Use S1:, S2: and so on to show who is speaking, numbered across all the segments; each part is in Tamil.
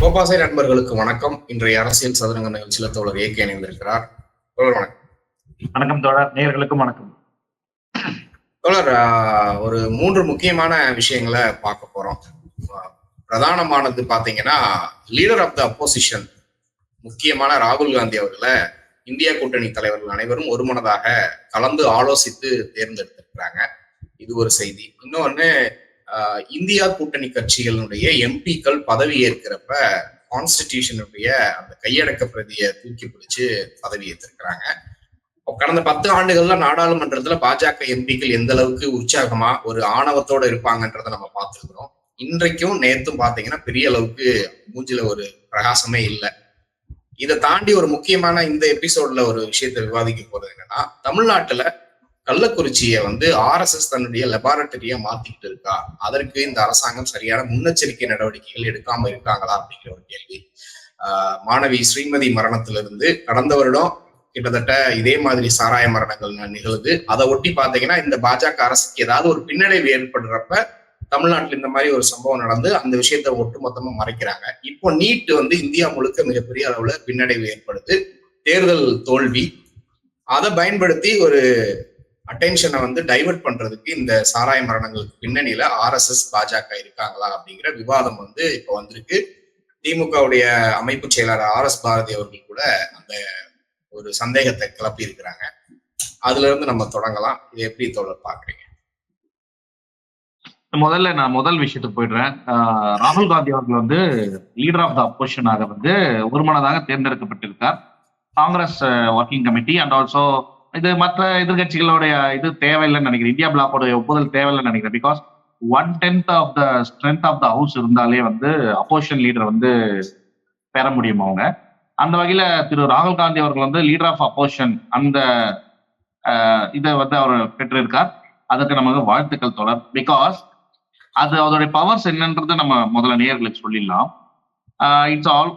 S1: கோபாசை நண்பர்களுக்கு வணக்கம். இன்றைய அரசியல் சதுரங்க நிகழ்ச்சியில தோழர் ஏகே இணைந்திருக்கிறார். தோழர் வணக்கம்.
S2: வணக்கம் தோழர். நேயர்களுக்கும் வணக்கம்.
S1: தோழர் ஒரு மூன்று முக்கியமான விஷயங்களை பார்க்க போறோம். பிரதானமானது பாத்தீங்கன்னா லீடர் ஆஃப் த அப்போசிஷன் முக்கியமான ராகுல் காந்தி அவர்களை இந்தியா கூட்டணி தலைவர்கள் அனைவரும் ஒருமனதாக கலந்து ஆலோசித்து தேர்ந்தெடுத்திருக்கிறாங்க. இது ஒரு செய்தி. இன்னொன்னு இந்தியா கூட்டணி கட்சிகளுடைய எம்பிக்கள் பதவி ஏற்கிறப்ப கான்ஸ்டிடியூஷனுடைய அந்த கையடக்க பிரதியை தூக்கி பிடிச்சு பதவி ஏற்றிருக்கிறாங்க கடந்த பத்து ஆண்டுகள்ல நாடாளுமன்றத்துல பாஜக எம்பிக்கள் எந்த அளவுக்கு உற்சாகமா ஒரு ஆணவத்தோட இருப்பாங்கன்றதை நம்ம பார்த்துருக்கிறோம். இன்றைக்கும் நேத்தும் பாத்தீங்கன்னா பெரிய அளவுக்கு மூஞ்சில ஒரு பிரகாசமே இல்லை. இதை தாண்டி ஒரு முக்கியமான இந்த எபிசோட்ல ஒரு விஷயத்த விவாதிக்க போறது என்னன்னா தமிழ்நாட்டுல கள்ளக்குறிச்சியை வந்து ஆர்எஸ்எஸ் தன்னுடைய லெபார்டரியா மாத்திக்கிட்டு இருக்கா? அதற்கு இந்த அரசாங்கம் சரியான முன்னெச்சரிக்கை நடவடிக்கைகள் எடுக்காம இருக்காங்களா அப்படிங்கிற ஒரு கேள்வி. மாணவி ஸ்ரீமதி மரணத்திலிருந்து கடந்த வருடம் கிட்டத்தட்ட இதே மாதிரி சாராய மரணங்கள் நிகழுது. அதை ஒட்டி பாத்தீங்கன்னா இந்த பாஜக அரசுக்கு ஏதாவது ஒரு பின்னடைவு ஏற்படுறப்ப தமிழ்நாட்டில் இந்த மாதிரி ஒரு சம்பவம் நடந்து அந்த விஷயத்த ஒட்டுமொத்தமா மறைக்கிறாங்க. இப்போ நீட் வந்து இந்தியா முழுக்க மிகப்பெரிய அளவுல பின்னடைவு ஏற்படுது. தேர்தல் தோல்வி. அதை பயன்படுத்தி ஒரு அட்டென்ஷனை வந்து டைவர்ட் பண்றதுக்கு இந்த சாராய மரணங்களுக்கு பின்னணியில ஆர்எஸ்எஸ் பாஜக இருக்காங்களா அப்படிங்கிற விவாதம் வந்து இப்போ வந்திருக்கு. திமுகவுடைய அமைப்பு செயலாளர் ஆர் எஸ் பாரதி அவர்கள் கூட அந்த ஒரு சந்தேகத்தை கிளப்பி இருக்கிறாங்க. அதுல இருந்து நம்ம தொடங்கலாம். இது எப்படி தோழர் பாக்குறீங்க
S2: முதல்ல நான் முதல் விஷயத்துக்கு போயிடுறேன். ராகுல் காந்தி அவர்கள் வந்து லீடர் ஆஃப் த அப்போசிஷனாக வந்து ஒருமனதாக தேர்ந்தெடுக்கப்பட்டிருக்கார். Congress working committee and also இது மற்ற எதிர்கட்சிகளுடைய இது தேவையில்லைன்னு நினைக்கிறேன். இந்தியா பிளாக்கோட ஒப்புதல் தேவையில்லைன்னு நினைக்கிறேன். Because one tenth of the strength of the house இருந்தாலே வந்து அப்போசிஷன் லீடர் வந்து பெற முடியும் அவங்க? அந்த வகையில திரு ராகுல் காந்தி அவர்கள் வந்து லீடர் ஆஃப் அப்போசிஷன் அந்த இதை வந்து அவர் பெற்றிருக்கார். அதுக்கு நமக்கு வாழ்த்துக்கள் தொடர். பிகாஸ் அது அதோடைய பவர்ஸ் என்னன்றது நம்ம முதல்ல நேர்களுக்கு சொல்லிடலாம். It's all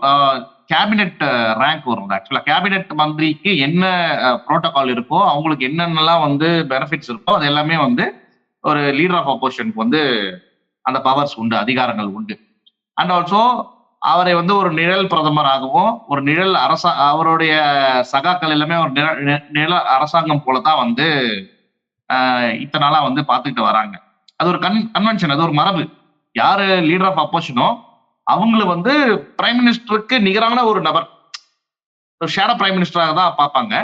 S2: cabinet rank uh, வரும். ஆக்சுவலா கேபினெட் மந்திரிக்கு என்ன uh, ப்ரோட்டோகால் இருக்கோ அவங்களுக்கு என்னென்னலாம் வந்து பெனிஃபிட்ஸ் இருக்கோ அது எல்லாமே வந்து ஒரு லீடர் ஆஃப் அப்போசிஷனுக்கு வந்து அந்த பவர்ஸ் உண்டு அதிகாரங்கள் உண்டு. அண்ட் ஆல்சோ அவரை வந்து ஒரு நிழல் பிரதமராகவும் ஒரு நிழல் அரசா அவருடைய சகாக்கள் எல்லாமே ஒரு நிழல் அரசாங்கம் போல தான் வந்து uh, இத்தனை நாளா வந்து பார்த்துக்கிட்டு வராங்க. அது ஒரு கன் கன்வென்ஷன் அது ஒரு மரபு. யாரு லீடர் ஆஃப் அப்போசிஷனோ அவங்கள வந்து பிரைம் மினிஸ்டருக்கு நிகரான ஒரு நபர். ஒரு ஷேடோ பிரைம் மினிஸ்டராக தான் பார்ப்பாங்க.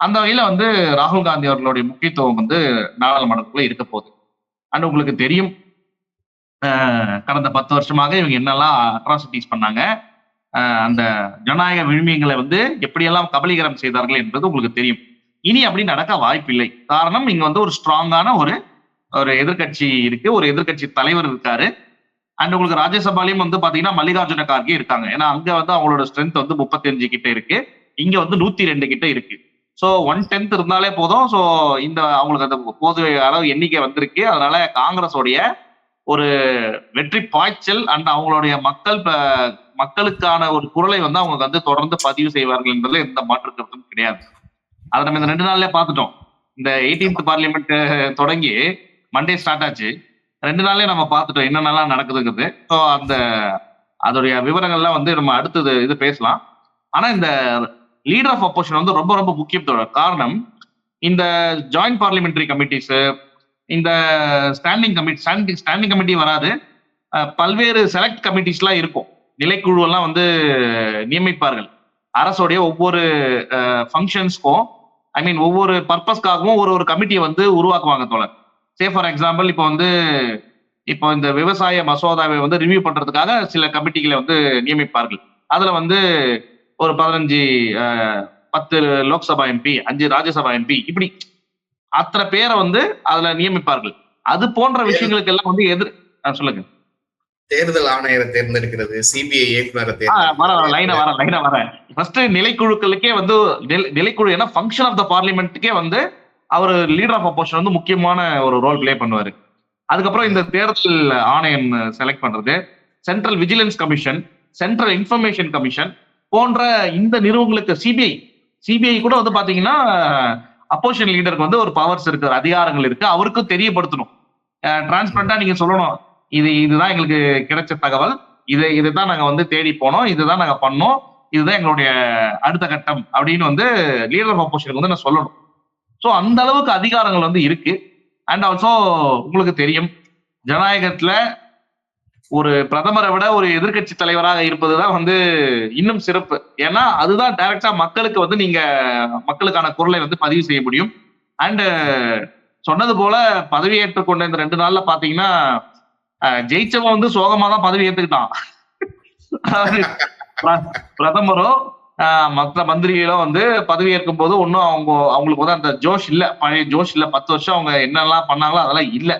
S2: அந்த வகையில வந்து ராகுல் காந்தி அவர்களுடைய முக்கியத்துவம் வந்து நாடாளுமன்றத்துக்குள்ள இருக்க போகுது. அண்ட் உங்களுக்கு தெரியும். கடந்த பத்து வருஷமாக இவங்க என்னெல்லாம் அட்ராசிட்டிஸ் பண்ணாங்க. அந்த ஜனநாயக விழுமியங்களை வந்து எப்படியெல்லாம் கபலீகரம் செய்தார்கள் என்பது உங்களுக்கு தெரியும். இனி அப்படி நடக்க வாய்ப்பில்லை. காரணம் இங்க வந்து ஒரு ஸ்ட்ராங்கான ஒரு ஒரு எதிர்க்கட்சி இருக்கு. ஒரு எதிர்க்கட்சி தலைவர் இருக்காரு. அண்ட் உங்களுக்கு ராஜ்யசபாலையும் வந்து பாத்தீங்கன்னா மல்லிகார்ஜுன கார்கே இருக்காங்க. ஏன்னா அங்க வந்து அவங்களோட ஸ்ட்ரென்த் வந்து 35 கிட்ட இருக்கு. இங்க வந்து நூத்தி ரெண்டு கிட்ட இருக்கு. ஸோ ஒன் டென்த் இருந்தாலே போதும். ஸோ இந்த அவங்களுக்கு அந்த போது அளவு எண்ணிக்கை வந்திருக்கு. அதனால காங்கிரஸோடைய ஒரு வெற்றி பாய்ச்சல் அண்ட் அவங்களுடைய மக்கள் மக்களுக்கான ஒரு குரலை வந்து அவங்க வந்து தொடர்ந்து பதிவு செய்வார்கள் என்பதுல எந்த மாற்று கருத்தும் கிடையாது. அதை நம்ம இந்த ரெண்டு நாள்லயே பார்த்துட்டோம். இந்த எயிட்டீன்த் பார்லிமெண்ட் தொடங்கி மண்டே ஸ்டார்ட் ஆச்சு. ரெண்டு நாளே நம்ம பார்த்துட்டோம் என்னென்னலாம் நடக்குதுங்கிறது. ஸோ அந்த அதோடைய விவரங்கள்லாம் வந்து நம்ம அடுத்தது இது பேசலாம். ஆனா இந்த லீடர் ஆஃப் அப்போசிஷன் வந்து ரொம்ப ரொம்ப முக்கியத்தோட காரணம் இந்த ஜாயிண்ட் பார்லிமெண்ட்ரி கமிட்டிஸ் இந்த standing committee standing standing committee வராது. பல்வேறு செலக்ட் கமிட்டிஸ்லாம் இருக்கும். நிலைக்குழு எல்லாம் வந்து நியமிப்பார்கள். அரசோடைய ஒவ்வொரு ஃபங்க்ஷன்ஸ்க்கும் ஐ மீன் ஒவ்வொரு பர்பஸ்க்காகவும் ஒரு ஒரு கமிட்டியை வந்து உருவாக்குவாங்க தோழர். சே ஃபார் எக்ஸாம்பிள் இப்போ வந்து இப்போ இந்த விவசாய மசோதாவை வந்து ரிவ்யூ பண்றதுக்காக சில கமிட்டிகளை வந்து நியமிப்பார்கள். அதுல வந்து ஒரு பதினஞ்சு பத்து லோக்சபா எம்பி அஞ்சு ராஜ்யசபா எம்பி இப்படி அத்தனை பேரை வந்து அதுல நியமிப்பார்கள். அது போன்ற விஷயங்களுக்கு எல்லாம் வந்து எதிர் சொல்லுங்க.
S1: தேர்தல் ஆணையரை தேர்ந்தெடுக்கிறது சிபிஐ இயக்குனரை
S2: ஆ, வர லைனா வர லைனா வர ஃபர்ஸ்ட் நிலைக்குழுக்களுக்கே வந்து நில- நிலைக்குழு ஏன்னா ஃபங்க்ஷன் ஆஃப் த பார்லிமெண்ட்டுக்கே வந்து அவர் லீடர் ஆஃப் அப்போசிஷன் வந்து முக்கியமான ஒரு ரோல் ப்ளே பண்ணுவாரு. அதுக்கப்புறம் இந்த தேர்தல் ஆணையம் செலக்ட் பண்றது central vigilance commission central information commission போன்ற இந்த நிறுவனங்களுக்கு சிபிஐ சிபிஐ கூட வந்து பாத்தீங்கன்னா அப்போசிஷன் லீடருக்கு வந்து ஒரு பவர்ஸ் இருக்கு அதிகாரங்கள் இருக்கு அவருக்கும் தெரியப்படுத்தணும். டிரான்ஸ்பரண்டா நீங்க சொல்லணும். இது இதுதான் எங்களுக்கு கிடைச்ச தகவல். இது இதுதான் நாங்க வந்து தேடி போனோம். இதுதான் நாங்க பண்ணோம். இதுதான் எங்களுடைய அடுத்த கட்டம் அப்படின்னு வந்து லீடர் ஆஃப் அப்போசிஷனுக்கு வந்து நான் சொல்லணும். ஸோ அந்த அளவுக்கு அதிகாரங்கள் வந்து இருக்கு. அண்ட் ஆல்சோ உங்களுக்கு தெரியும் ஜனநாயகத்துல ஒரு பிரதமரை விட ஒரு எதிர்க்கட்சி தலைவராக இருப்பதுதான் வந்து இன்னும் சிறப்பு. ஏன்னா அதுதான் டைரக்டா மக்களுக்கு வந்து நீங்க மக்களுக்கான குரலை வந்து பதிவு செய்ய முடியும். அண்ட் சொன்னது போல பதவி ஏற்றுக்கொண்ட இந்த ரெண்டு நாள்ல பாத்தீங்கன்னா ஜெயிச்சவன் வந்து சோகமா தான் பதவி ஏத்துக்கிட்டான். பிரதமரோ மற்ற மந்திரிகளும் வந்து பதவி ஏற்கும் போது ஒன்றும் அவங்க அவங்களுக்கு வந்து அந்த ஜோஷ் இல்லை. பழைய ஜோஷ் இல்லை. பத்து வருஷம் அவங்க என்னெல்லாம் பண்ணாங்களோ அதெல்லாம் இல்லை.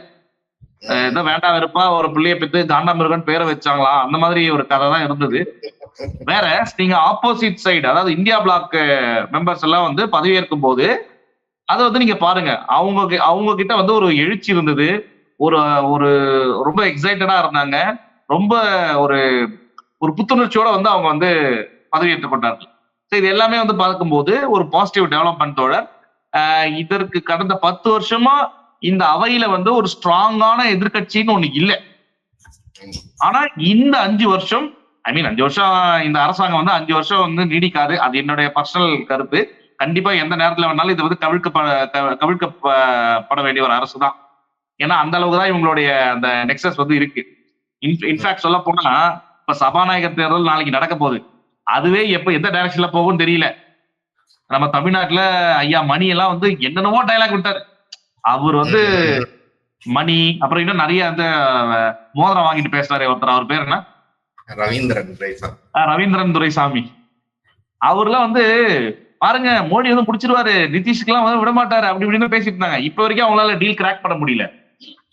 S2: ஏதோ வேண்டாம் இருப்பா ஒரு பிள்ளைய பெற்று காண்டாமிருகன் பேரை வச்சாங்களா? அந்த மாதிரி ஒரு கதை தான் இருந்தது. வேற நீங்க ஆப்போசிட் சைடு அதாவது இந்தியா பிளாக் மெம்பர்ஸ் எல்லாம் வந்து பதவியேற்கும் போது அதை வந்து நீங்க பாருங்க. அவங்க அவங்க கிட்ட வந்து ஒரு எழுச்சி இருந்தது. ஒரு ஒரு ரொம்ப எக்ஸைட்டடா இருந்தாங்க. ரொம்ப ஒரு ஒரு புத்துணர்ச்சியோட வந்து அவங்க வந்து பதவியேற்றுக் கொண்டார்கள். ஸோ இது எல்லாமே வந்து பார்க்கும்போது ஒரு பாசிட்டிவ் டெவலப்மெண்ட்டோட இதற்கு கடந்த பத்து வருஷமா இந்த அவையில வந்து ஒரு ஸ்ட்ராங்கான எதிர்க்கட்சின்னு ஒண்ணு இல்லை. ஆனா இந்த அஞ்சு வருஷம் ஐ மீன் அஞ்சு வருஷம் இந்த அரசாங்கம் வந்து அஞ்சு வருஷம் வந்து நீடிக்காது. அது என்னுடைய பர்சனல் கருத்து. கண்டிப்பா எந்த நேரத்துல வேணாலும் இது வந்து கவிழ்க்கப்பட கவிழ்க்கப்பட வேண்டிய ஒரு அரசு தான் ஏன்னா அந்த அளவுக்கு தான் இவங்களுடைய அந்த நெக்ஸஸ் வந்து இருக்கு. இன்ஃபேக்ட் சொல்ல போனா இப்ப சபாநாயகர் தேர்தல் நாளைக்கு நடக்க போகுது. அதுவே எப்ப எந்த டைரக்ஷன்ல போகும்னு தெரியல. நம்ம தமிழ்நாட்டுல ஐயா மணி எல்லாம் வந்து என்னென்னவோ டைலாக் விட்டாரு அவர் வந்து மணி அப்புறம் இன்னும் நிறைய அந்த மோதிரம் வாங்கிட்டு பேசுறாரு ஒருத்தர். அவர் பேர் என்ன?
S1: ரவீந்திரன்
S2: ரவீந்திரன் துரைசாமி. அவர்லாம் வந்து பாருங்க மோடி வந்து பிடிச்சிருவாரு. நிதிஷ்க்குலாம் வந்து விட மாட்டாரு. அப்படி இப்படின்னு பேசிட்டு இருந்தாங்க. இப்ப வரைக்கும் அவங்களால டீல் கிராக் பண்ண முடியல.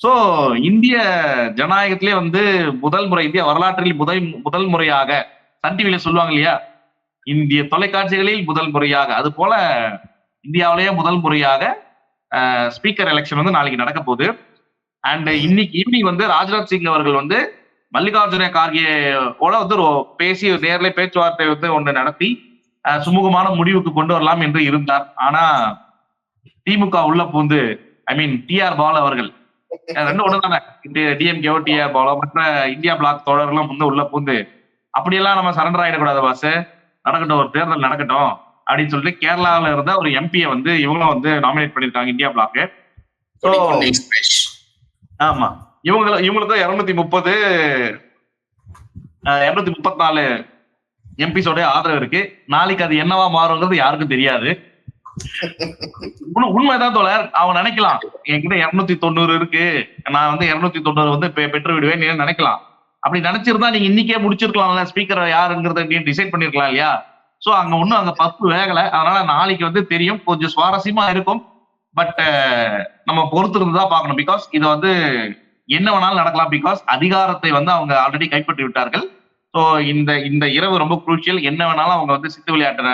S2: சோ இந்திய ஜனநாயகத்திலே வந்து முதல் முறை இந்திய வரலாற்றில் முதல் முதல் முறையாக சன் டிவில சொல்லுவாங்க இல்லையா? இந்திய தொலைக்காட்சிகளில் முதல் முறையாக அது போல இந்தியாவிலேயே முதல் முறையாக ஸ்பீக்கர் எலெக்ஷன் வந்து நாளைக்கு நடக்க போகுது. அண்ட் இன்னைக்கு ஈவினிங் வந்து ராஜ்நாத் சிங் அவர்கள் வந்து மல்லிகார்ஜுன கார்கேவோட வந்து பேசி நேரில் பேச்சுவார்த்தை வந்து ஒன்று நடத்தி சுமூகமான முடிவுக்கு கொண்டு வரலாம் என்று இருந்தார். ஆனா திமுக உள்ள பூந்து ஐ மீன் டிஆர் பால் அவர்கள். ரெண்டு ரெண்டும் ஒண்ணு தானே டிஎம்கேஓ டிஆர் பாலோ மற்ற இந்தியா பிளாக் தோழர்களும் வந்து உள்ள பூந்து அப்படியெல்லாம் நம்ம சரண்டர் ஆயிடக்கூடாது பாஸ் நடக்கட்டும் ஒரு தேர்தல் நடக்கட்டும் அப்படின்னு சொல்லிட்டு கேரளாவில் இருந்த ஒரு எம்பியை வந்து இவங்களும் வந்து நாமினேட் பண்ணிருக்காங்க இந்தியா பிளாக் So, ஆமா. இவங்க இவங்களுக்கு இருநூத்தி முப்பது இருநூத்தி முப்பத்தி நாலு எம்பிஸோட ஆதரவு இருக்கு. நாளைக்கு அது என்னவா மாறுங்கிறது யாருக்கும் தெரியாது. உண்மை- உண்மைதான் தோழர். அவன் நினைக்கலாம் என்கிட்ட இருநூத்தி தொண்ணூறு இருக்கு. நான் வந்து இருநூத்தி தொண்ணூறு வந்து பெற்று விடுவேன் நினைக்கலாம். அப்படி நினைச்சிருந்தா நீங்க இன்னைக்கே முடிச்சிருக்கலாம்ல. ஸ்பீக்கர் யாருங்கிறத டிசைட் பண்ணிருக்கலாம் இல்லையா? சோ அங்க ஒண்ணும் அங்க பப்பு வேகல. அதனால நாளைக்கு வந்து தெரியும். கொஞ்சம் சுவாரஸ்யமா இருக்கும். பட் நம்ம பொறுத்து தான் பார்க்கணும். பிகாஸ் இது வந்து என்ன வேணாலும் நடக்கலாம். பிகாஸ் அதிகாரத்தை வந்து அவங்க ஆல்ரெடி கைப்பற்றி விட்டார்கள். ஸோ இந்த இந்த இரவு ரொம்ப குரூஷியல் என்ன வேணாலும் அவங்க வந்து சித்து விளையாட்டை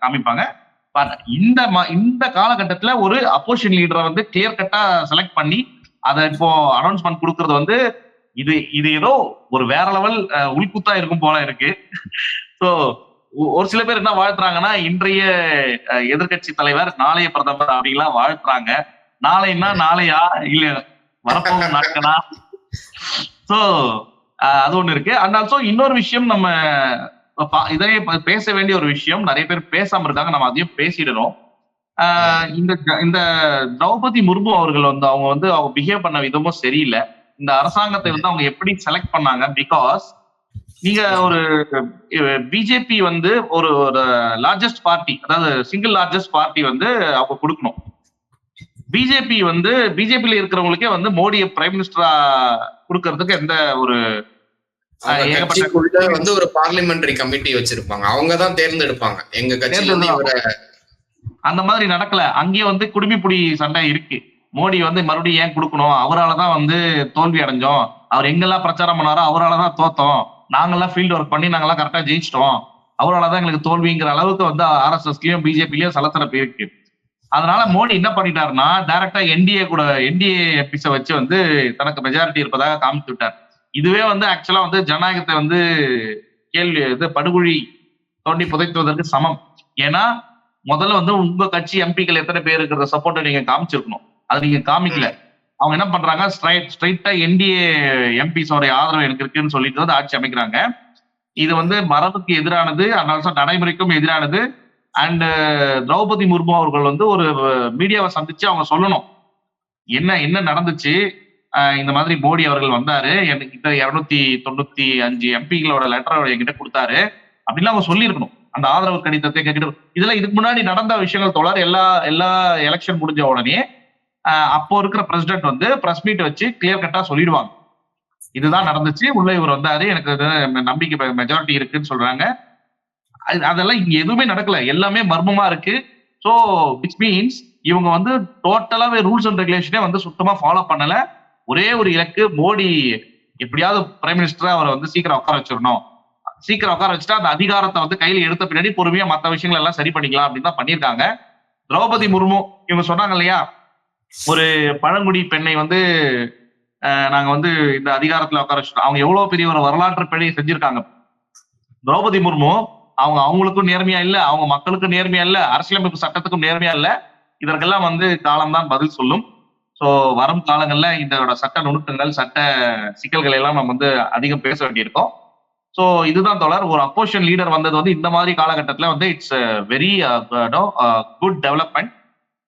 S2: காமிப்பாங்க. பட் இந்த ம- இந்த காலகட்டத்தில் ஒரு அப்போசிஷன் லீடரை வந்து கிளியர் கட்டா செலக்ட் பண்ணி அதை இப்போ அனௌன்ஸ்மெண்ட் கொடுக்கறது வந்து இது இது ஏதோ ஒரு வேற லெவல் உள்குத்தா இருக்கும் போல இருக்கு. ஸோ ஒரு சில பேர் என்ன வாழ்த்துறாங்கன்னா இன்றைய எதிர்கட்சி தலைவர் நாளைய பிரதமர் அப்படின்லாம் வாழ்த்துறாங்க. நாளைன்னா நாளையா? இல்ல வரப்போகும் நாட்களா? சோ அது ஒண்ணு இருக்கு. அண்ட் ஆல்சோ இன்னொரு விஷயம் நம்ம பா- இதே பேச வேண்டிய ஒரு விஷயம். நிறைய பேர் பேசாம இருக்காங்க. நம்ம அதையும் பேசிடுறோம். இந்த இந்த திரௌபதி முர்மு அவர்கள் வந்து அவங்க வந்து அவங்க பிஹேவ் பண்ண விதமும் சரியில்லை. இந்த அரசாங்கத்தை வந்து அவங்க எப்படி செலக்ட் பண்ணாங்க? பிகாஸ் நீங்க ஒரு பிஜேபி வந்து ஒரு லார்ஜஸ்ட் பார்ட்டி அதாவது சிங்கிள் லார்ஜஸ்ட் பார்ட்டி வந்து அவங்க கொடுக்கணும். பிஜேபி வந்து பிஜேபியில இருக்கிறவங்களுக்கே வந்து மோடியை பிரைம் மினிஸ்டரா கொடுக்கறதுக்கு எந்த ஒரு
S1: வந்து ஒரு பார்லிமெண்டரி கமிட்டி வச்சிருப்பாங்க. அவங்க தான் தேர்ந்தெடுப்பாங்க. எங்க கட்சியில
S2: அந்த மாதிரி நடக்கல. அங்கேயே வந்து குடுமிப்புடி சண்டை இருக்கு. மோடி வந்து மறுபடியும் ஏன் கொடுக்கணும்? அவரால் தான் வந்து தோல்வி அடைஞ்சோம். அவர் எங்கெல்லாம் பிரச்சாரம் பண்ணாரோ அவரால் தான் தோத்தோம். நாங்கெல்லாம் ஃபீல்டு ஒர்க் பண்ணி நாங்கெல்லாம் கரெக்டா ஜெயிச்சிட்டோம். அவரால் தான் எங்களுக்கு தோல்விங்கிற அளவுக்கு வந்து ஆர்எஸ்எஸ்லயும் பிஜேபிலயும் சலத்தரப்பு இருக்கு. அதனால மோடி என்ன பண்ணிட்டாருன்னா டைரக்டா என்டிஏ கூட என்டிஏ எபிஸ வச்சு வந்து தனக்கு மெஜாரிட்டி இருப்பதாக காமித்து விட்டார். இதுவே வந்து ஆக்சுவலா வந்து ஜனநாயகத்தை வந்து கேள்வி இது படுகொழி தோண்டி புதைத்துவதற்கு சமம். ஏன்னா முதல்ல வந்து உங்க கட்சி எம்பிக்கள் எத்தனை பேர் இருக்கிற சப்போர்ட்டை நீங்க காமிச்சிருக்கணும். அது நீங்க காமிக்கல. அவங்க என்ன பண்றாங்க? ஸ்ட்ரைட் ஸ்ட்ரைட்டா என்டிஏ எம்பிஸோட ஆதரவு எனக்கு இருக்குன்னு சொல்லிட்டு வந்து ஆட்சி அமைக்கிறாங்க. இது வந்து மரபுக்கு எதிரானது ஆல்சோ நடைமுறைக்கும் எதிரானது. அண்ட் திரௌபதி முர்மு அவர்கள் வந்து ஒரு மீடியாவை சந்திச்சு அவங்க சொல்லணும். என்ன என்ன நடந்துச்சு? இந்த மாதிரி மோடி அவர்கள் வந்தாரு. என்கிட்ட இருநூத்தி தொண்ணூத்தி அஞ்சு எம்பிகளோட லெட்டர் என்கிட்ட கொடுத்தாரு. அப்படின்னு அவங்க சொல்லியிருக்கணும். அந்த ஆதரவு கடிதத்தை கேட்கிட்டு இதெல்லாம் இதுக்கு முன்னாடி நடந்த விஷயங்கள் தொடர் எல்லா எல்லா எலெக்ஷன் முடிஞ்ச உடனே அப்போ இருக்கிற பிரசிடென்ட் வந்து பிரஸ் மீட் வச்சு கிளியர் கட்டா சொல்லிடுவாங்க. இதுதான் நடந்துச்சு. உள்ள இவர் வந்தாரு. எனக்கு இது நம்பிக்கை மெஜாரிட்டி இருக்குன்னு சொல்றாங்க. அது- அதெல்லாம் இங்க எதுவுமே நடக்கல. எல்லாமே மர்மமா இருக்கு. ஸோ விச் மீன்ஸ் இவங்க வந்து டோட்டலாவே ரூல்ஸ் அண்ட் ரெகுலேஷனே வந்து சுத்தமா ஃபாலோ பண்ணல. ஒரே ஒரு இலக்கு மோடி எப்படியாவது பிரைம் மினிஸ்டரா அவரை வந்து சீக்கிரம் உட்கார வச்சிடணும். சீக்கிரம் உட்கார வச்சுட்டா அந்த அதிகாரத்தை வந்து கையில எடுத்த பின்னாடி பொறுமையா மற்ற விஷயங்கள் எல்லாம் சரி பண்ணிக்கலாம் அப்படின்னு தான் பண்ணியிருக்காங்க. திரௌபதி முர்மு இவங்க சொன்னாங்க இல்லையா? ஒரு பழங்குடி பெண்ணை வந்து நாங்க வந்து இந்த அதிகாரத்துல உட்கார வச்சுட்டோம். அவங்க எவ்வளவு பெரிய ஒரு வரலாற்று பிழையை செஞ்சிருக்காங்க. திரௌபதி முர்மு அவங்க அவங்களுக்கும் நேர்மையா இல்ல அவங்க மக்களுக்கும் நேர்மையா இல்ல அரசியலமைப்பு சட்டத்துக்கும் நேர்மையா இல்ல. இதற்கெல்லாம் வந்து காலம்தான் பதில் சொல்லும். ஸோ வரும் காலங்கள்ல இதோட சட்ட நுணுக்கங்கள் சட்ட சிக்கல்களை எல்லாம் நம்ம வந்து அதிகம் பேச வேண்டியிருக்கோம். ஸோ இதுதான் தொடர். ஒரு அப்போசிஷன் லீடர் வந்தது வந்து இந்த மாதிரி காலகட்டத்தில் வந்து இட்ஸ் வெரி குட் டெவலப்மெண்ட்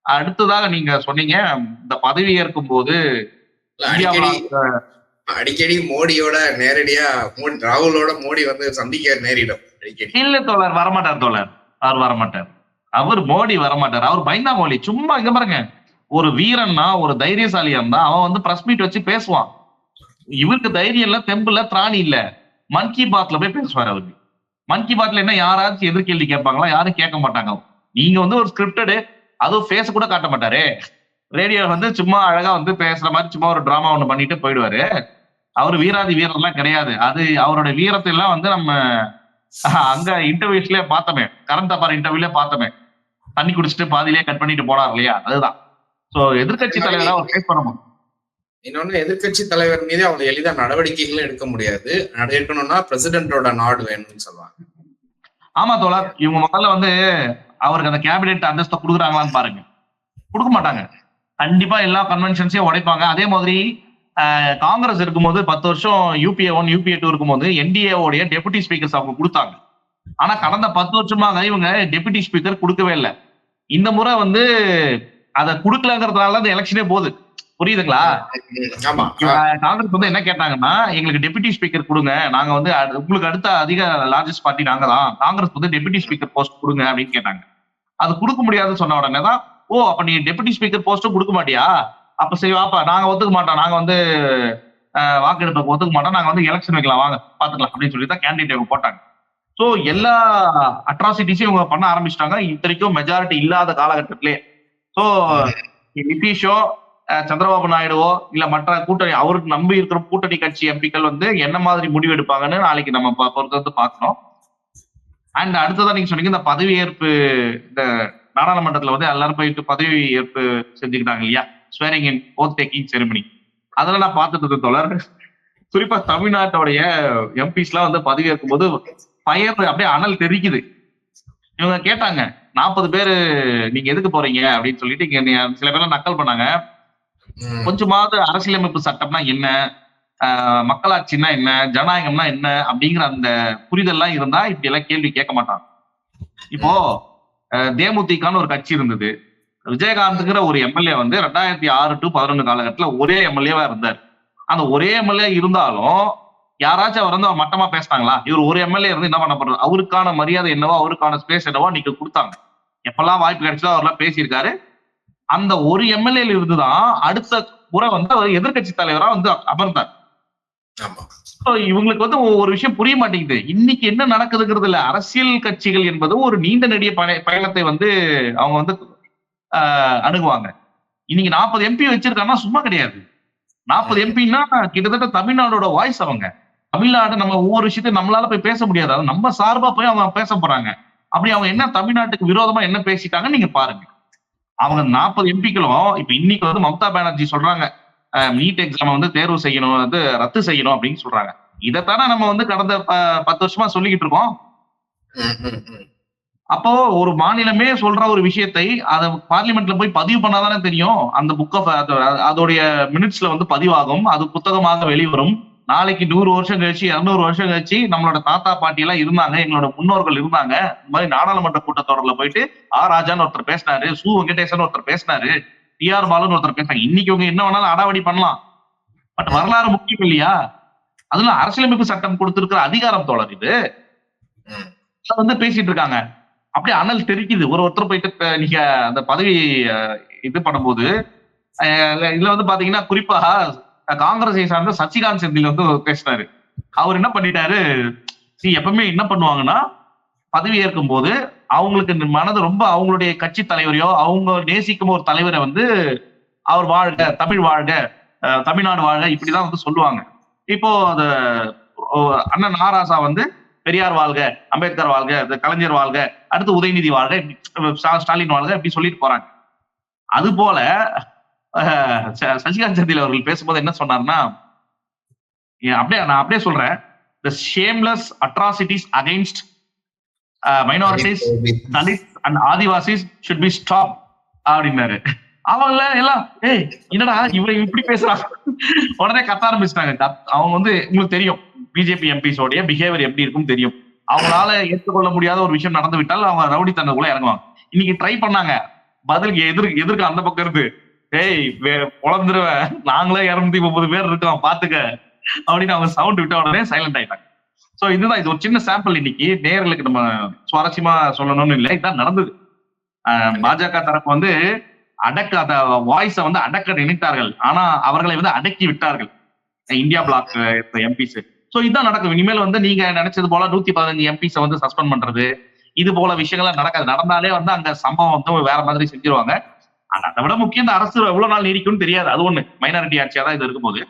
S2: அடுத்ததாக நீங்க சொன்னீங்க இந்த பதவி ஏற்கும் போது
S1: அடிக்கடி மோடியோட நேரடியா ராகுலோட மோடி வந்து சந்திக்க நேரிடும்
S2: இல்ல தோழர் வரமாட்டார் தோழர். அவர் வரமாட்டார். அவர் மோடி வரமாட்டார். அவர் பயந்தா மோடி. சும்மா இங்க பாருங்க. ஒரு வீரன்னா ஒரு தைரியசாலியா இருந்தா அவன் வந்து பிரஸ் மீட் வச்சு பேசுவான். இவருக்கு தைரியம் இல்ல தெம்பு இல்ல திராணி இல்ல. மன் கி பாத்ல போய் பேசுவார் அவருக்கு மன் கி பாத்ல என்ன யாராச்சும் எதிர்கேள்வி கேட்பாங்களா? யாரும் கேட்க மாட்டாங்க. நீங்க வந்து ஒரு ஸ்கிரிப்டடு அதுவும் ஃபேஸ் கூட காட்ட மாட்டாரு. ரேடியோ வந்து சும்மா அழகா வந்து பேசுற மாதிரி சும்மா ஒரு டிராமா ஒண்ணு பண்ணிட்டு போயிடுவாரு. அவர் வீராதி வீரர்லாம் கிடையாது. அது அவரோட வீரத்தை எல்லாம் வந்து நம்ம அங்க இன்டர்வியூஸ்லயே பார்த்தோமே. கரண்ட் அப்பார் இன்டர்வியூல பார்த்தோமே. தண்ணி குடிச்சிட்டு பாதியிலே கட் பண்ணிட்டு போனார் இல்லையா? அதுதான். சோ எதிர்க்கட்சி தலைவரா அவர் ஃபேஸ் பண்ண முடியும்.
S1: இன்னொன்னு எதிர்க்கட்சி தலைவர் மீது அவங்க எளிதா நடவடிக்கைகளும் எடுக்க முடியாது. எடுக்கணும்னா பிரசிடென்டோட நாடு வேணும்னு சொல்லுவாங்க.
S2: ஆமா தோழர். இவங்க முதல்ல வந்து அவருக்கு அந்த கேபினெட் அந்தஸ்தை கொடுக்குறாங்களான்னு பாருங்க. கொடுக்க மாட்டாங்க. கண்டிப்பா எல்லா கன்வென்ஷன்ஸையும் உடைப்பாங்க. அதே மாதிரி காங்கிரஸ் இருக்கும்போது பத்து வருஷம் யூபிஏ ஒன் யூபிஏ டூ இருக்கும்போது என்டிஏ உடைய டெபுட்டி ஸ்பீக்கர்ஸ் அவங்க கொடுத்தாங்க. ஆனா கடந்த பத்து வருஷமாக இவங்க டெபுட்டி ஸ்பீக்கர் கொடுக்கவே இல்லை. இந்த முறை வந்து அதை கொடுக்கலங்கிறதுனால அந்த எலெக்ஷனே போகுது. புரியுதுங்களா? காங்கிரஸ் வந்து என்ன கேட்டாங்கன்னா எங்களுக்கு டெபுட்டி ஸ்பீக்கர் கொடுங்க. நாங்க வந்து உங்களுக்கு அடுத்த அதிக லார்ஜஸ்ட் பார்ட்டி நாங்க தான் காங்கிரஸ் வந்து டெபுட்டி ஸ்பீக்கர் போஸ்ட் கொடுங்க அப்படின்னு கேட்டாங்க. அது கொடுக்க முடியாதுன்னு சொன்ன உடனே தான் ஓ அப்ப நீ டெபுட்டி ஸ்பீக்கர் போஸ்டும் கொடுக்க மாட்டியா? அப்ப சரி வாப்பா நாங்க ஒத்துக்க மாட்டோம். நாங்க வந்து அஹ், வாக்கெடுப்புக்கு ஒத்துக்க மாட்டோம். நாங்க வந்து எலெக்ஷன் வைக்கலாம். வாங்க பாத்துக்கலாம் அப்படின்னு சொல்லி தான் கேண்டிடேட் போட்டாங்க. ஸோ எல்லா அட்ராசிட்டிஸையும் இவங்க பண்ண ஆரம்பிச்சிட்டாங்க. இத்தனைக்கும் மெஜாரிட்டி இல்லாத காலகட்டத்திலே. ஸோ நிதிஷோ சந்திரபாபு நாயுடுவோ இல்ல மற்ற கூட்டணி அவருக்கு நம்பி இருக்கிற கூட்டணி கட்சி எம்பிக்கள் வந்து என்ன மாதிரி முடிவு எடுப்பாங்கன்னு நாளைக்கு நம்ம பொறுத்த வந்து பார்க்கணும். அண்ட் அடுத்ததா நீங்க சொன்னீங்க இந்த பதவியேற்பு இந்த நாடாளுமன்றத்துல வந்து எல்லாரும் போயிட்டு பதவி ஏற்பு செஞ்சுக்கிட்டாங்க இல்லையா? Swearing in oath taking ceremony அதெல்லாம் நான் பார்த்துட்டு இருக்கேன் தொடர் குறிப்பா தமிழ்நாட்டோடைய எம்பிஸ் எல்லாம் வந்து பதவி ஏற்கும் போது பயர் அப்படியே அனல் தெரிக்குது. இவங்க கேட்டாங்க நாற்பது பேரு நீங்க எதுக்கு போறீங்க? அப்படின்னு சொல்லிட்டு இங்க சில பேர்லாம் நக்கல் பண்ணாங்க. கொஞ்சமாவது அரசியலமைப்பு சட்டம்னா என்ன? மக்களாட்சின்னா என்ன ஜனநாயகம்னா என்ன அப்படிங்கிற அந்த புரிதல்லாம் இருந்தா இப்படி எல்லாம் கேள்வி கேட்க மாட்டாங்க. இப்போ தேமுதிகான்னு ஒரு கட்சி இருந்தது. விஜயகாந்த்ங்கிற ஒரு எம்எல்ஏ வந்து ரெண்டாயிரத்தி ஆறு டு பதினொன்று காலகட்டத்துல ஒரே எம்எல்ஏவா இருந்தார். அந்த ஒரே எம்எல்ஏ இருந்தாலும் யாராச்சும் அவர் வந்து அவர் மட்டமா பேசினாங்களா? இவர் ஒரு எம்எல்ஏ இருந்து என்ன பண்ண போறாரு? அவருக்கான மரியாதை என்னவோ அவருக்கான ஸ்பேஸ் என்னவோ நீங்க கொடுத்தாங்க. எப்பெல்லாம் வாய்ப்பு கிடைச்சதோ அவர்லாம் பேசியிருக்காரு. அந்த ஒரு எம்எல்ஏல இருந்துதான் அடுத்த முறை வந்து அவர் எதிர்க்கட்சி தலைவரா வந்து அமர்ந்தார். இவங்களுக்கு வந்து ஒரு விஷயம் புரிய மாட்டேங்குது. இன்னைக்கு என்ன நடக்குதுங்கிறது இல்ல. அரசியல் கட்சிகள் என்பது ஒரு நீண்ட நெடிய பயணத்தை வந்து அவங்க வந்து ஆஹ், அணுகுவாங்க. இன்னைக்கு நாற்பது எம்பி வச்சிருக்காங்கன்னா சும்மா கிடையாது. நாற்பது எம்பின்னா கிட்டத்தட்ட தமிழ்நாடோட வாய்ஸ் அவங்க. தமிழ்நாடு நம்ம ஒவ்வொரு விஷயத்தையும் நம்மளால போய் பேச முடியாது. அது நம்ம சார்பா போய் அவங்க பேச போறாங்க. அப்படி அவங்க என்ன தமிழ்நாட்டுக்கு விரோதமா என்ன பேசிட்டாங்கன்னு நீங்க பாருங்க. அவங்க நாற்பது எம்பிக்களும் இப்ப இன்னைக்கு வந்து மம்தா பானர்ஜி சொல்றாங்க. நீட் எக்ஸாம் வந்து தேர்வு செய்யணும் வந்து ரத்து செய்யணும் அப்படின்னு சொல்றாங்க. இதைத்தானே நம்ம வந்து கடந்த பத்து வருஷமா சொல்லிக்கிட்டு இருக்கோம். அப்போ ஒரு மாநிலமே சொல்ற ஒரு விஷயத்தை அதை பார்லிமெண்ட்ல போய் பதிவு பண்ணாதானே தெரியும். அந்த புக் ஆஃப் அதோடைய மினிட்ஸ்ல வந்து பதிவாகும். அது புத்தகமாக வெளிவரும். நாளைக்கு நூறு வருஷம் கழிச்சு இரநூறு வருஷம் கழிச்சு நம்மளோட தாத்தா பாட்டி எல்லாம் இருந்தாங்க. எங்களோட முன்னோர்கள் இருந்தாங்க. இந்த மாதிரி நாடாளுமன்ற கூட்டத்தொடர்ல போயிட்டு ஆ ராஜான்னு ஒருத்தர் பேசினாரு சு வெங்கடேசன் ஒருத்தர் பேசினாரு. டி ஆர் பாலுன்னு ஒருத்தர் பேசினாங்க இன்னைக்கு என்ன வேணாலும் அடாவடி பண்ணலாம். பட் வரலாறு முக்கியம் இல்லையா? அதுல அரசியலமைப்பு சட்டம் கொடுத்திருக்கிற அதிகாரம் தோழர் இது. வந்து பேசிட்டு இருக்காங்க. அப்படியே அனல் தெரிக்குது. ஒரு ஒருத்தர் போயிட்டு நீங்க அந்த பதவி இது பண்ணும்போது இதுல வந்து பாத்தீங்கன்னா குறிப்பா காங்கிரஸை சார்ந்த சசிகாந்த் செந்தில் வந்து பேசினாரு. அவர் என்ன பண்ணிட்டாரு? எப்பவுமே என்ன பண்ணுவாங்கன்னா பதவி ஏற்கும் போது அவங்களுக்கு மனது ரொம்ப அவங்களுடைய கட்சி தலைவரையோ அவங்க நேசிக்கும் ஒரு தலைவரை வந்து அவர் வாழ்க தமிழ் வாழ்க தமிழ்நாடு வாழ்க இப்படிதான் வந்து சொல்லுவாங்க. இப்போ அது அண்ணன் நாராசா வந்து பெரியார் வாழ்க அம்பேத்கர் வாழ்க இந்த கலைஞர் வாழ்க அடுத்து உதயநிதி வாழ்க ஸ்டாலின் வாழ்க இப்படி சொல்லிட்டு போறாங்க. அது போல ச- சசிகாந்த் செந்தில் அவர்கள் பேசும்போது என்ன சொன்னார்னா ஏன் அப்படியே நான் அப்படியே சொல்றேன். The shameless atrocities against minorities Dalit and Adivasis should be stop அப்படின்னாரு. அவங்கள எல்லாம் ஏய் என்னடா இவன் இப்படி பேசுறான் உடனே கத்த ஆரம்பிச்சிட்டாங்க. அவங்க வந்து உங்களுக்கு தெரியும். பிஜேபி எம்பிஸோடைய பிஹேவியர் எப்படி இருக்கும் தெரியும். அவங்களால ஏற்றுக்கொள்ள முடியாத ஒரு விஷயம் நடந்து விட்டால் அவங்க ரவுடி தண்டக்குள்ள இறங்குவாங்க. இன்னைக்கு ட்ரை பண்ணாங்க. பதிலுக்கு எதிர் எதிர்க்க அந்த பக்கம் இருந்து ஏய் பொழந்துருவேன் நாங்களே இருநூத்தி முப்பது பேர் இருக்கோம் பாத்துக்க. அப்படின்னு அவங்க சவுண்ட் விட்ட உடனே சைலண்ட் ஆயிட்டாங்க. சோ இதுதான் இது ஒரு சின்ன சாம்பிள் இன்னைக்கு. நேயர்களுக்கு நம்ம சுவாரஸ்யமா சொல்லணும்னு இல்லை. இதான் நடந்தது. பாஜக தரப்பு வந்து அடக்க அந்த வாய்ஸ வந்து அடக்க நினைத்தார்கள். ஆனா அவர்களை வந்து அடக்கி விட்டார்கள். இந்தியா பிளாக் எம்பிஸ் சோ இதான் நடக்கும். இனிமேல் வந்து நீங்க நினைச்சது போல நூத்தி பதினஞ்சு எம்பிஸ வந்து சஸ்பெண்ட் பண்றது இது போல விஷயங்கள்லாம் நடக்காது. நடந்தாலே வந்து அங்க சம்பவம் வந்து வேற மாதிரி செஞ்சிருவாங்க. ஆனா அதை விட முக்கியம் இந்த அரசு எவ்வளவு நாள் நீடிக்கும்னு தெரியாது. அது ஒண்ணு. மைனாரிட்டி ஆட்சியா தான் இது இருக்கும்போது.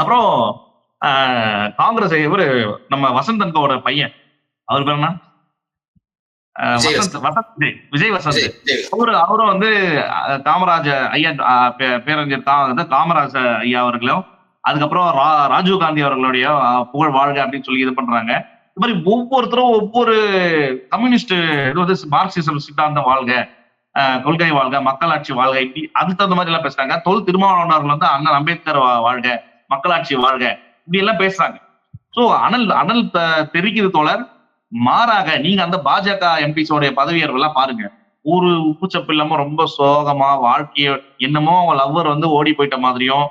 S2: அப்புறம் காங்கிரஸ் இவரு நம்ம வசந்தன்கோட பையன். அவர் பேர் என்ன? வசந்த் வசந்த். விஜய், வசந்த். அவரு அவரும் வந்து காமராஜ ஐயா பேரறிஞர் வந்து காமராஜ ஐயா அவர்களும் அதுக்கப்புறம் ரா- ராஜீவ் காந்தி அவர்களுடைய புகழ் வாழ்க அப்படின்னு சொல்லி இது பண்றாங்க. இது மாதிரி ஒவ்வொருத்தரும் ஒவ்வொரு கம்யூனிஸ்ட் இது வந்து மார்க்சிசம் சித்தாந்தம் வாழ்க கொள்கை வாழ்க மக்களாட்சி வாழ்க இப்படி அதுக்கு தகுந்த மாதிரி எல்லாம் பேசுறாங்க. தொல் திருமாவளவன் அவர்கள் வந்து அண்ணன் அம்பேத்கர் வாழ்க மக்களாட்சி வாழ்க. இப்படி எல்லாம் பேசுறாங்க. சோ அனல் அனல் த- தெரிக்குது தோழர் மாறாக நீங்க அந்த பாஜக எம்பிஸோடைய பதவியேற்பு எல்லாம் பாருங்க. ஒரு உப்புச்சப்பு இல்லாம ரொம்ப சோகமா வாழ்க்கைய என்னமோ அவங்க லவ்வர் வந்து ஓடி போயிட்ட மாதிரியும்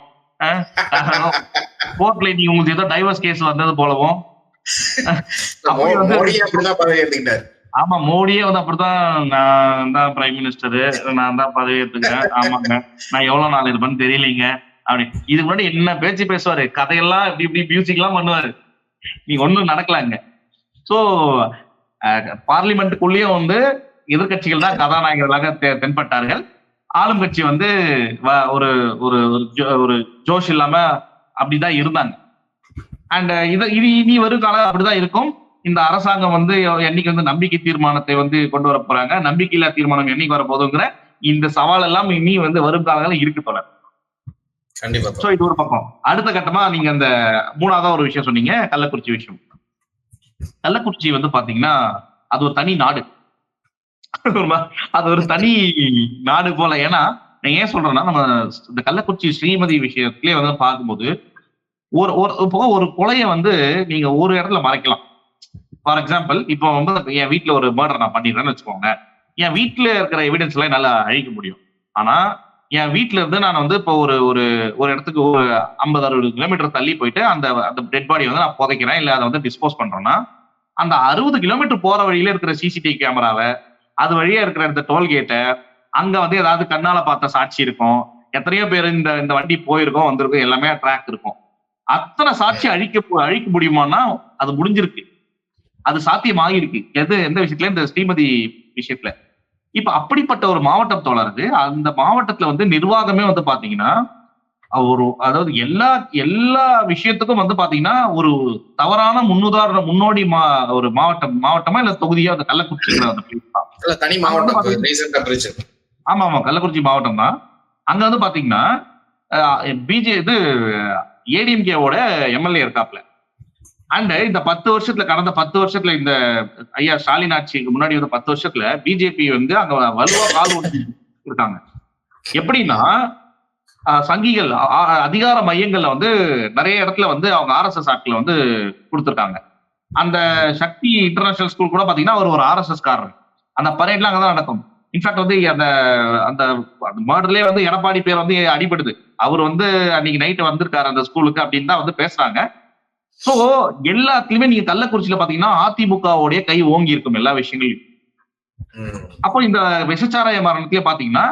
S2: கோர்ட்ல நீங்க உங்களுக்கு ஏதோ டைவர்ஸ் கேஸ் வந்தது போலவும். ஆமா மோடியே வந்து அப்படித்தான் நான் தான் பிரைம் மினிஸ்டரு நான் தான் பதவி ஏத்துக்கேன் ஆமாங்க. நான் எவ்வளவு நாள் இருப்பேன்னு தெரியலீங்க. அப்படி. இதுக்கு முன்னாடி என்ன பேச்சு பேசுவாரு? கதையெல்லாம் இப்படி இப்படி மியூசிக் எல்லாம் பண்ணுவாரு. நீ ஒண்ணும் நடக்கலாங்க சோ பார்லிமெண்ட்டுக்குள்ளேயும் வந்து எதிர்க்கட்சிகள் தான் கதாநாயகர்களாக தெ- தென்பட்டார்கள். ஆளும் கட்சி வந்து வ- ஒரு ஒரு ஒரு ஜோ- ஒரு ஜோஷ் இல்லாம அப்படிதான் இருந்தாங்க. அண்ட் இது இது இனி வரும் காலம் அப்படிதான் இருக்கும். இந்த அரசாங்கம் வந்து என்னைக்கு வந்து நம்பிக்கை தீர்மானத்தை வந்து கொண்டு வர போறாங்க. நம்பிக்கையில்லா தீர்மானம் என்னைக்கு வர போதுங்கிற இந்த சவால் எல்லாம் இனி வந்து வரும் காலங்களில் இருக்கு போல
S1: கண்டிப்பா
S2: சோ இது ஒரு பக்கம். அடுத்த கட்டமா நீங்க அந்த மூணாவதா ஒரு விஷயம் சொன்னீங்க கள்ளக்குறிச்சி விஷயம். கள்ளக்குறிச்சி வந்து பாத்தீங்கன்னா அது ஒரு தனி நாடு. அது ஒரு தனி நாடு போல. ஏன்னா நான் ஏன் சொல்றேன்னா நம்ம இந்த கள்ளக்குறிச்சி ஸ்ரீமதி விஷயத்திலே வந்து பார்க்கும்போது ஒரு ஒரு இப்போ ஒரு கொலையை வந்து நீங்க ஒரு இடத்துல மறைக்கலாம். ஃபார் எக்ஸாம்பிள் இப்போ வந்து என் வீட்டுல ஒரு மர்டர் நான் பண்ணிடுறேன்னு வச்சுக்கோங்க. என் வீட்டுல இருக்கிற எவிடன்ஸ் எல்லாம் நல்லா அழிக்க முடியும். ஆனா என் வீட்டுல இருந்து நான் வந்து இப்போ ஒரு ஒரு ஒரு இடத்துக்கு ஒரு ஐம்பது அறுபது கிலோமீட்டர் தள்ளி போயிட்டு அந்த அந்த டெட் பாடியை வந்து நான் புதைக்கிறேன். இல்லை அதை வந்து டிஸ்போஸ் பண்றேன்னா அந்த அறுபது கிலோமீட்டர் போற வழியில இருக்கிற சிசிடிவி கேமராவை அது வழியா இருக்கிற இந்த டோல்கேட்டை அங்க வந்து ஏதாவது கண்ணால பார்த்த சாட்சி இருக்கும். எத்தனையோ பேர் இந்த இந்த வண்டி போயிருக்கோம் வந்திருக்கும் எல்லாமே ட்ராக் இருக்கும். அத்தனை சாட்சி அழிக்க போ- அழிக்க முடியுமான்னா அது முடிஞ்சிருக்கு. அது சாத்தியமாகிருக்கு. எது எந்த விஷயத்துல? இந்த ஸ்ரீமதி விஷயத்துல. இப்ப அப்படிப்பட்ட ஒரு மாவட்டம் தோழருது அந்த மாவட்டத்துல வந்து நிர்வாகமே வந்து பாத்தீங்கன்னா ஒரு அதாவது எல்லா எல்லா விஷயத்துக்கும் வந்து பாத்தீங்கன்னா ஒரு தவறான முன்னுதாரண முன்னோடி மா ஒரு மாவட்டம் மாவட்டமா இல்ல தொகுதியா அந்த place தான்.
S1: மாவட்டம்
S2: ஆமா ஆமா கள்ளக்குறிச்சி மாவட்டம் தான். அங்க வந்து பாத்தீங்கன்னா பிஜே இது ஏடிஎம்கேவோட எம்எல்ஏ இருக்காப்ல. அண்ட் இந்த பத்து வருஷத்துல கடந்த பத்து வருஷத்துல இந்த ஐயா ஸ்டாலின் ஆட்சிக்கு முன்னாடி வந்து பத்து வருஷத்துல பிஜேபி வந்து அங்க வலுவா கால் இருக்காங்க எப்படின்னா சங்கிகள் அதிகார மையங்கள்ல வந்து நிறைய இடத்துல வந்து அவங்க ஆர்எஸ்எஸ் ஆட்களை வந்து கொடுத்துருக்காங்க. அந்த சக்தி இன்டர்நேஷனல் ஸ்கூல் கூட பாத்தீங்கன்னா அவர் ஒரு ஆர்எஸ்எஸ் காரர். அந்த பரேட்லாம் அங்கதான் நடக்கும். இன்ஃபேக்ட் வந்து அந்த அந்த மர்டர்லயே வந்து எடப்பாடி பேர் வந்து அடிபடுது. அவர் வந்து அன்னைக்கு நைட்டு வந்திருக்காரு அந்த ஸ்கூலுக்கு அப்படின்னு தான் வந்து பேசுறாங்க. சோ எல்லாத்துலயுமே நீங்க கள்ளக்குறிச்சியில பாத்தீங்கன்னா அதிமுகவுடைய கை ஓங்கி இருக்கும் எல்லா விஷயங்களையும் அப்போ இந்த விஷச்சாராய மரணத்திலே பாத்தீங்கன்னா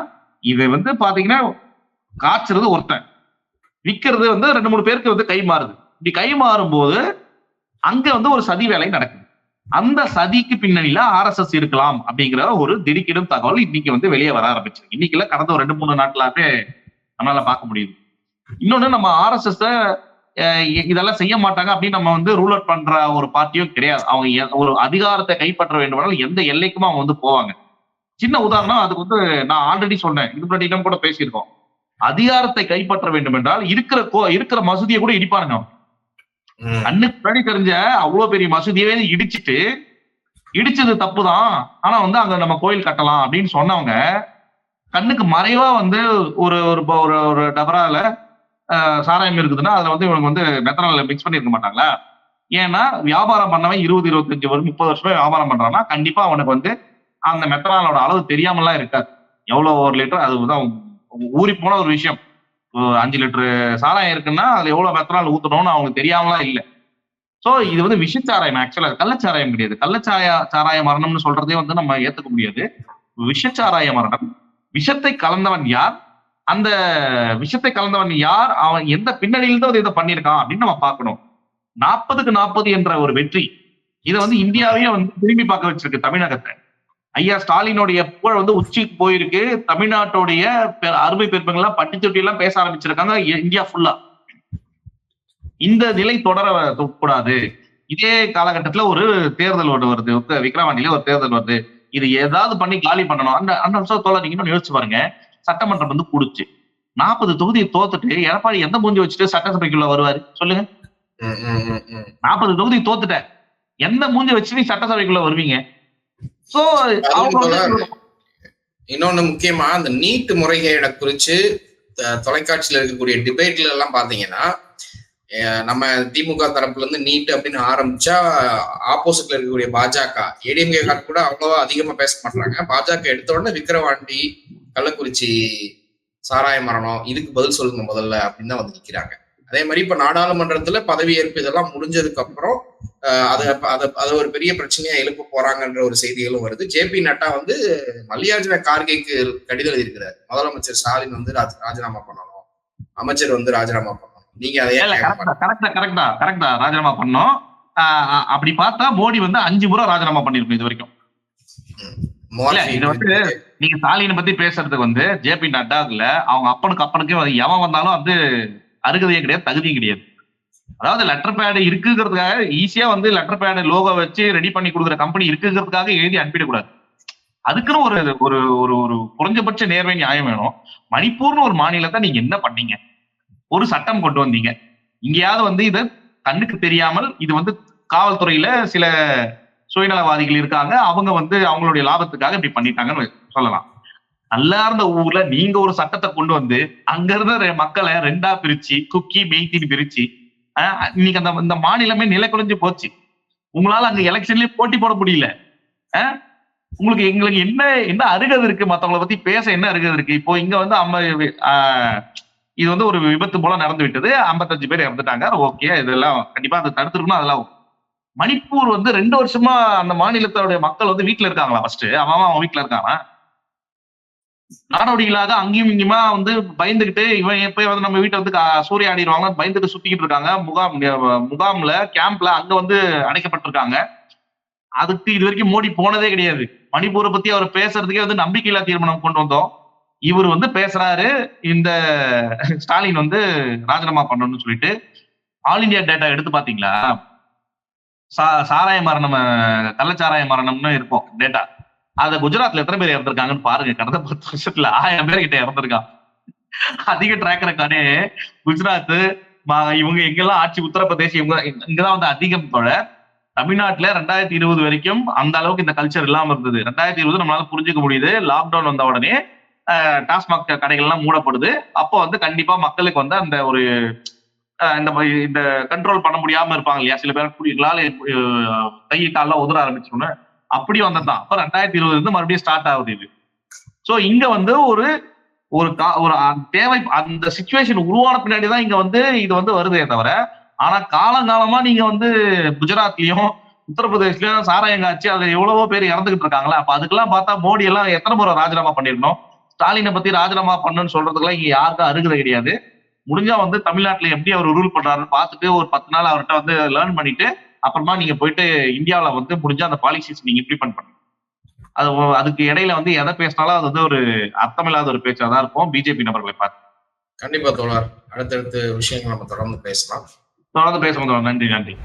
S2: இது வந்து பாத்தீங்கன்னா காய்ச்சறது ஒருத்தன். விக்கிறது வந்து ரெண்டு மூணு பேருக்கு வந்து கை மாறுது. இப்படி கை மாறும்போது அங்க வந்து ஒரு சதி வேலை நடக்குது. அந்த சதிக்கு பின்னணியில ஆர்எஸ்எஸ் இருக்கலாம் அப்படிங்கிற ஒரு திடுக்கிடும் தகவல் இன்னைக்கு வந்து வெளியே வர ஆரம்பிச்சிருக்கு. இன்னைக்கு இல்ல கடந்த ஒரு ரெண்டு மூணு நாட்களாவே நம்மளால பார்க்க முடியுது. இன்னொன்னு நம்ம ஆர்எஸ்எஸ் இதெல்லாம் செய்ய மாட்டாங்க அப்படின்னு நம்ம வந்து ரூல் அவுட் பண்ற ஒரு பார்ட்டியும் கிடையாது. அவங்க ஒரு அதிகாரத்தை கைப்பற்ற வேண்டுமானால் எந்த எல்லைக்கும் அவங்க வந்து போவாங்க. சின்ன உதாரணம் அதுக்கு வந்து நான் ஆல்ரெடி சொன்னேன். இது முன்னாடி இடம் கூட பேசியிருக்கோம். அதிகாரத்தை கைப்பற்ற வேண்டும் என்றால் இருக்கிற கோ- இருக்கிற மசூதியை கூட இடிப்பானுங்க.
S1: ம்,
S2: கண்ணுக்கு முன்னாடி தெரிஞ்ச அவ்வளவு பெரிய மசூதியவே இடிச்சிட்டு இடிச்சது தப்புதான். ஆனா வந்து அங்க நம்ம கோயில் கட்டலாம் அப்படின்னு சொன்னவங்க கண்ணுக்கு மறைவா வந்து ஒரு ஒரு ஒரு டபரால சாராயம் இருக்குதுன்னா அதுல வந்து இவங்க வந்து மெத்தனால் மிக்ஸ் பண்ணிருக்க மாட்டாங்களா? ஏன்னா வியாபாரம் பண்ணவன் இருபது இருபத்தஞ்சு வருஷம் முப்பது வருஷமா வியாபாரம் பண்றான்னா கண்டிப்பா அவனுக்கு வந்து அந்த மெத்தனாலோட அளவு தெரியாமலாம் இருக்காது. எவ்வளவு ஒரு லிட்டர் அதுதான் ஊறி போன ஒரு விஷயம். அஞ்சு லிட்டரு சாராயம் இருக்குன்னா அதுல எவ்வளவு மெத்தனால் ஊத்தணும்னு அவங்களுக்கு தெரியாமலாம் இல்லை. ஸோ இது வந்து விஷச்சாராயம் ஆக்சுவலா கள்ளச்சாராயம் கிடையாது. கள்ளச்சாராய சாராய மரணம்னு சொல்றதே வந்து நம்ம ஏத்துக்க முடியாது. விஷச்சாராய மரணம். விஷத்தை கலந்தவன் யார்? அந்த விஷத்தை கலந்தவன் யார்? அவன் எந்த பின்னணியில தான் இதை பண்ணியிருக்கான் அப்படின்னு நம்ம பார்க்கணும். நாற்பதுக்கு நாற்பது என்ற ஒரு வெற்றி. இதை வந்து இந்தியாவையே வந்து திரும்பி பார்க்க வச்சிருக்கு தமிழகத்தை. ஐயா ஸ்டாலினுடைய புகழ் வந்து உச்சிக்கு போயிருக்கு. தமிழ்நாட்டுடைய பெ- அருமை பெருமைகள்லாம் பட்டி தொட்டி எல்லாம் பேச ஆரம்பிச்சிருக்காங்க. இந்தியா ஃபுல்லா இந்த நிலை தொடர கூடாது. இதே காலகட்டத்துல ஒரு தேர்தல் ஒன்று வருது. விக்ரவாண்டியில ஒரு தேர்தல் வருது. இது ஏதாவது பண்ணி காலி பண்ணணும். அந்த அந்த வருஷம் நீங்க இன்னும் யோசிச்சு பாருங்க. சட்டமன்றம் வந்து கூடுச்சு. நாற்பது தொகுதியை தோத்துட்டு எடப்பாடி எந்த மூஞ்சி வச்சுட்டு சட்டசபைக்குள்ள வருவாரு? சொல்லுங்க. நாற்பது தொகுதி தோத்துட்டேன் எந்த மூஞ்சி வச்சு நீ சட்டசபைக்குள்ள வருவீங்க? சோ
S1: இன்னொன்னு முக்கியமா அந்த நீட் முறைகேட குறிச்சு தொலைக்காட்சியில இருக்கக்கூடிய டிபேட்ல எல்லாம் பாத்தீங்கன்னா நம்ம திமுக தரப்புல இருந்து நீட் அப்படின்னு ஆரம்பிச்சா ஆப்போசிட்ல இருக்கக்கூடிய பாஜக ஏடிஎம்கே கூட அவ்வளவா அதிகமா பேச மாட்டாங்க. பாஜக எடுத்த உடனே விக்கிரவாண்டி கள்ளக்குறிச்சி சாராய மரணம் இதுக்கு பதில் சொல்லுங்க முதல்ல அப்படின்னு தான் வந்து நிக்கிறாங்க. அதே மாதிரி இப்ப நாடாளுமன்றத்துல பதவியேற்பு இதெல்லாம் முடிஞ்சதுக்கு அப்புறம் அதை அதை அதை ஒரு பெரிய பிரச்சனையா எழுப்ப போறாங்கன்ற ஒரு செய்திகளும் வருது. ஜேபி நட்டா வந்து மல்லிகார்ஜுன கார்கேக்கு கடிதம் எழுதியிருக்கிறார். முதலமைச்சர் ஸ்டாலின் வந்து ராஜ்- ராஜினாமா பண்ணணும். அமைச்சர் வந்து ராஜினாமா பண்ணணும். நீங்க அதை
S2: கரெக்டா கரெக்டா கரெக்டா ராஜினாமா பண்ணோம் அப்படி பார்த்தா மோடி வந்து அஞ்சு முறை ராஜினாமா பண்ணிருக்கும் இது வரைக்கும். இது வந்து-? நீங்க ஸ்டாலினை பத்தி பேசுறதுக்கு வந்து ஜேபி நட்டா இல்ல அவங்க அப்பனுக்கு அப்பனுக்கு எவன் வந்தாலும் வந்து அருகதையே கிடையாது தகுதியும் கிடையாது. அதாவது லெட்டர் பேடு இருக்குங்கிறதுக்காக ஈஸியா வந்து லெட்டர் பேடு லோகோ வச்சு ரெடி பண்ணி கொடுக்குற கம்பெனி இருக்குங்கிறதுக்காக எழுதி அனுப்பிடக்கூடாது. அதுக்குன்னு ஒரு ஒரு ஒரு ஒரு குறைஞ்சபட்ச நேர்மை நியாயம் வேணும். மணிப்பூர்னு ஒரு மாநிலத்தை நீங்க என்ன பண்ணீங்க? ஒரு சட்டம் கொண்டு வந்தீங்க. இங்கேயாவது வந்து இது கண்ணுக்கு தெரியாமல் இது வந்து காவல்துறையில சில சுயநலவாதிகள் இருக்காங்க. அவங்க வந்து அவங்களுடைய லாபத்துக்காக இப்படி பண்ணிட்டாங்கன்னு சொல்லலாம். நல்லா இருந்த ஊர்ல நீங்க ஒரு சட்டத்தை கொண்டு வந்து அங்க இருந்த மக்களை ரெண்டா பிரிச்சு குக்கி மெய்த்தின்னு பிரிச்சு இன்னைக்கு அந்த இந்த மாநிலமே நிலை குறைஞ்சு போச்சு. உங்களால அங்க எலெக்ஷன்லயே போட்டி போட முடியல. உங்களுக்கு எங்களுக்கு என்ன என்ன அருகது இருக்கு? மத்தவங்களை பத்தி பேச என்ன அருகது இருக்கு? இப்போ இங்க வந்து அம்ம இது வந்து ஒரு விபத்து போல நடந்து விட்டது. ஐம்பத்தஞ்சு பேர் இறந்துட்டாங்க. ஓகே இதெல்லாம் கண்டிப்பா அதை தடுத்துருக்கணும். அதெல்லாம் மணிப்பூர் வந்து ரெண்டு வருஷமா அந்த மாநிலத்தோட மக்கள் வந்து வீட்டுல இருக்காங்களா ஃபர்ஸ்ட் அவன் அவன் வீட்டுல இருக்கானா? நாடோடிகளாக அங்கேயும் இங்கேயுமா வந்து பயந்துகிட்டு இவன் எப்ப வந்து நம்ம வீட்டை வந்து சூரிய சூறையாடிடுவாங்க பயந்துட்டு சுத்திக்கிட்டு இருக்காங்க. முகாம் முகாம்ல கேம்ப்ல அங்க வந்து அடைக்கப்பட்டிருக்காங்க. அதுக்கு இது வரைக்கும் மோடி போனதே கிடையாது. மணிப்பூரை பத்தி அவர் பேசுறதுக்கே வந்து நம்பிக்கையில்லா தீர்மானம் கொண்டு வந்தோம். இவர் வந்து பேசுறாரு. இந்த ஸ்டாலின் வந்து ராஜினாமா பண்ணணும்னு சொல்லிட்டு. ஆல் இந்தியா டேட்டா எடுத்து பாத்தீங்களா? சா சாராய மரணம் கள்ளச்சாராய மரணம்னு இருப்போம் டேட்டா அத குஜராத்ல எத்தனை பேர் இறந்திருக்காங்கன்னு பாருங்க. கடந்த பத்து வருஷத்துல ஆயிரம் பேர் கிட்ட இறந்திருக்கான் அதிக ட்ராக் ரெக்கார்டே குஜராத் இவங்க எங்கெல்லாம் ஆட்சி உத்தரப்பிரதேஷ் இவங்க இங்கதான் வந்து அதிகம் தோழர் தமிழ்நாட்டுல ரெண்டாயிரத்தி இருபது வரைக்கும் அந்த அளவுக்கு இந்த கல்ச்சர் இல்லாம இருந்தது. ரெண்டாயிரத்தி இருபது நம்மளால புரிஞ்சுக்க முடியுது. லாக்டவுன் வந்த உடனே டாஸ்மாக் கடைகள்லாம் மூடப்படுது. அப்போ வந்து கண்டிப்பா மக்களுக்கு வந்து அந்த ஒரு இந்த மாதிரி இந்த கண்ட்ரோல் பண்ண முடியாம இருப்பாங்க இல்லையா? சில பேர் குடிகளால் கை காலெல்லாம் உதற ஆரம்பிச்சிருன்னு அப்படி வந்ததுதான். அப்ப ரெண்டாயிரத்தி இருபதுல இருந்து மறுபடியும் ஸ்டார்ட் ஆகுது இது. சோ இங்க வந்து ஒரு ஒரு கா- ஒரு தேவை அந்த சுச்சுவேஷன் உருவான பின்னாடி தான் இங்க வந்து இது வந்து வருதே தவிர ஆனா காலங்காலமா நீங்க வந்து குஜராத்லயும் உத்தரப்பிரதேஷ்லயும் சாராயம் காய்ச்சி அதுல எவ்வளவோ பேர் இறந்துகிட்டு இருக்காங்களா அப்ப அதுக்கெல்லாம் பார்த்தா மோடி எல்லாம் எத்தனை முறை ராஜினாமா பண்ணிருக்கணும் ஸ்டாலினை பத்தி ராஜினாமா பண்ணுன்னு சொல்றதுக்கெல்லாம் இங்க யாருக்கும் அருகதை கிடையாது. முடிஞ்சா வந்து தமிழ்நாட்டுல எப்படி அவர் ரூல் பண்றாருன்னு பார்த்துட்டு ஒரு பத்து நாள் அவர்கிட்ட வந்து லேர்ன் பண்ணிட்டு அப்புறமா நீங்க போயிட்டு இந்தியாவுல வந்து முடிஞ்சா அந்த பாலிசிஸ் நீங்க இம்ப்ளிமெண்ட் பண்ணுங்க. அது அதுக்கு இடையில வந்து எதை பேசினாலும் அது வந்து ஒரு அர்த்தமில்லாத ஒரு பேச்சா தான் இருக்கும் பிஜேபி நபர்களை பார்த்து.
S1: கண்டிப்பா தோழர். அடுத்தடுத்த விஷயங்கள் நம்ம தொடர்ந்து பேசலாம்.
S2: தொடர்ந்து பேசுவோம் நன்றி நன்றி.